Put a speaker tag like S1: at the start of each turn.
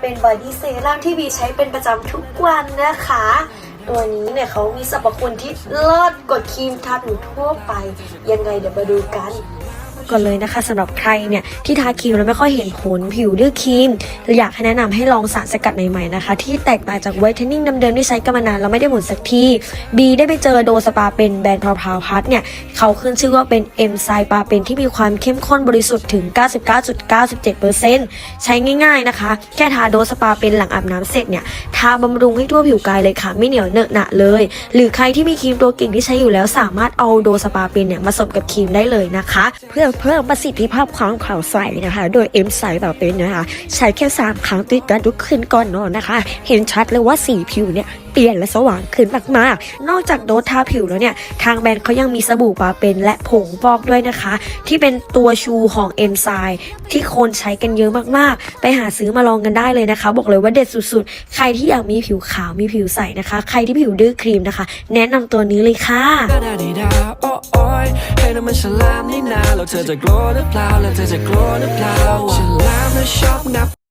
S1: เป็นบอดี้เซรั่มที่บีใช้เป็นประจำทุกวันนะคะ ตัวนี้เนี่ยเขามีสรรพคุณที่เลิศกว่าครีมทาผิวทั่วไป ยังไงเดี๋ยวมาดูกัน ก่อนเลยนะคะสำหรับใครเนี่ยที่ทาครีมแล้วไม่ค่อยเห็นผลผิวดื้อครีมอยากให้แนะนำให้ลองสารสกัดใหม่ๆนะคะ ที่แตกต่างจากไวท์เทนนิ่งเดิมๆที่ใช้กันมานานแล้วไม่ได้ผลสักทีบีได้ไปเจอโดสปาเป็นแบรนด์พาวพาวพัทเนี่ยเขาขึ้นชื่อว่าเป็นเอนไซปาเป็นที่มีความเข้มข้นบริสุทธิ์ถึง 99.97%ใช้ง่าย ๆนะคะ แค่ทาโดสปาเป็นหลังอาบน้ำเสร็จเนี่ยทาบำรุงให้ทั่วผิวกายเลยค่ะ ไม่เหนียวเนอะหนะเลย หรือใครที่มีครีมตัวเก่งที่ใช้อยู่แล้วสามารถเอาโดสปาเป็นเนี่ยมาสมกับครีมได้เลยนะคะ
S2: เพื่อเพิ่มประสิทธิภาพความขาวใสนะคะ โดยเอ็มใสแบบเป็นนะคะ ใช้แค่3ครั้งติดกันทุกคืนก่อนนอนนะคะ เห็นชัดเลยว่าสีผิวเนี่ยเปลี่ยนและสว่างขึ้นมากๆ
S1: นอกจากโดสทาผิวแล้วเนี่ย ทางแบรนด์เขายังมีสบู่ปาเป็นและผงฟอกด้วยนะคะ ที่เป็นตัวชูของเอนไซที่คนใช้กันเยอะมากๆ ไปหาซื้อมาลองกันได้เลยนะคะ บอกเลยว่าเด็ดสุดๆ ใครที่อยากมีผิวขาวมีผิวใสนะคะ ใครที่ผิวดื้อครีมนะคะ แนะนำตัวนี้เลยค่ะ
S3: ดาดาดีดาโอ้โอยให้น้ำมันฉลามนี่นาแล้วเธอจะกลัวหรือเปล่าแล้วเธอจะกลัวหรือเปล่าฉลามนะชอบงับ